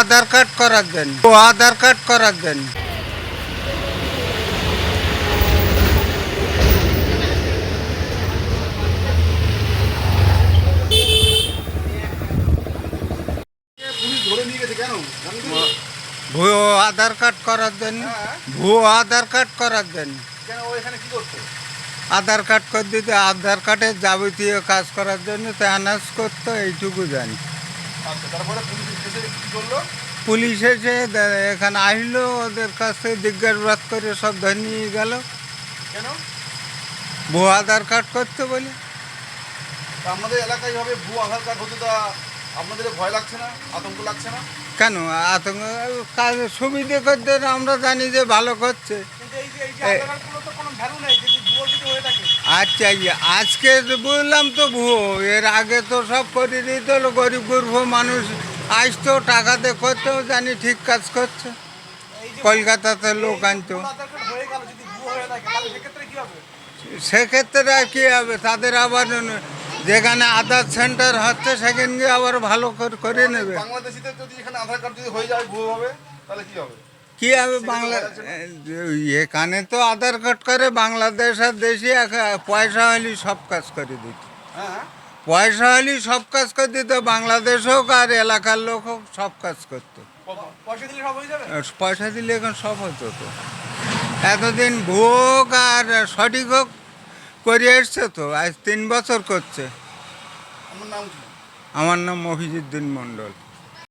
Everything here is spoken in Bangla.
আধার কার্ড করার দেন ও আধার কার্ড করার দেন? ভুয়ো আধার কার্ড করার জন্য। ভুয়ো আধার কার্ড করার জন্য আধার কার্ড করে দিতে, আধার কার্ডের যাবতীয় কাজ করার জন্য তেহানাজ করতো এইটুকু জানি আচ্ছা তারপরে পুলিশ এসে কি করল? পুলিশ এসে এখানে আসলো ওদের কাছে জিজ্ঞাসাবাদ করে সব ধরে নিয়ে গেল। কেন? ভুয়ো আধার কার্ড করতে বলে। আমাদের এলাকায় হবে ভুয়ো আধার কার্ড হতে তা আপনাদের ভয় লাগছে না? আতঙ্ক লাগছে না? কেন? আতঙ্ক কাজ সুবিধে করতে আমরা জানি যে ভালো করছে। কিন্তু এই যে এই যে আধার কার্ডগুলো তো কোনো ভ্যালু নেই যদি ভুয়ো যদি হয়ে থাকে আচ্ছা ইয়ে, আজকে বুঝলাম তো ভুয়ো এর আগে তো সব করে দিত গরিব গরিব মানুষ আসতো টাকাতে করতো জানি ঠিক কাজ করছে। কলকাতাতে লোক আনতো। সেক্ষেত্রে আর কি হবে তাদের আবার যেখানে আধার সেন্টার হচ্ছে সেখানে গিয়ে আবার ভালো করে করে নেবে। বাংলাদেশিদের যদি এখানে আধার কার্ড যদি হয়ে যায় ভুয়ো হবে তাহলে কি হবে? কি হবে বাংলা এখানে তো আধার কার্ড করে বাংলাদেশ আর দেশে পয়সা হলে সব কাজ করে দিত। হ্যাঁ। পয়সা হলে সব কাজ করে দিত বাংলাদেশ হোক আর এলাকার লোক হোক সব কাজ করতো। পয়সা দিলে এখন সব হতো তো এতদিন হোক আর সঠিক হোক করে এসছে তো আজ তিন বছর করছে। আমার নাম আমার নাম মণ্ডল।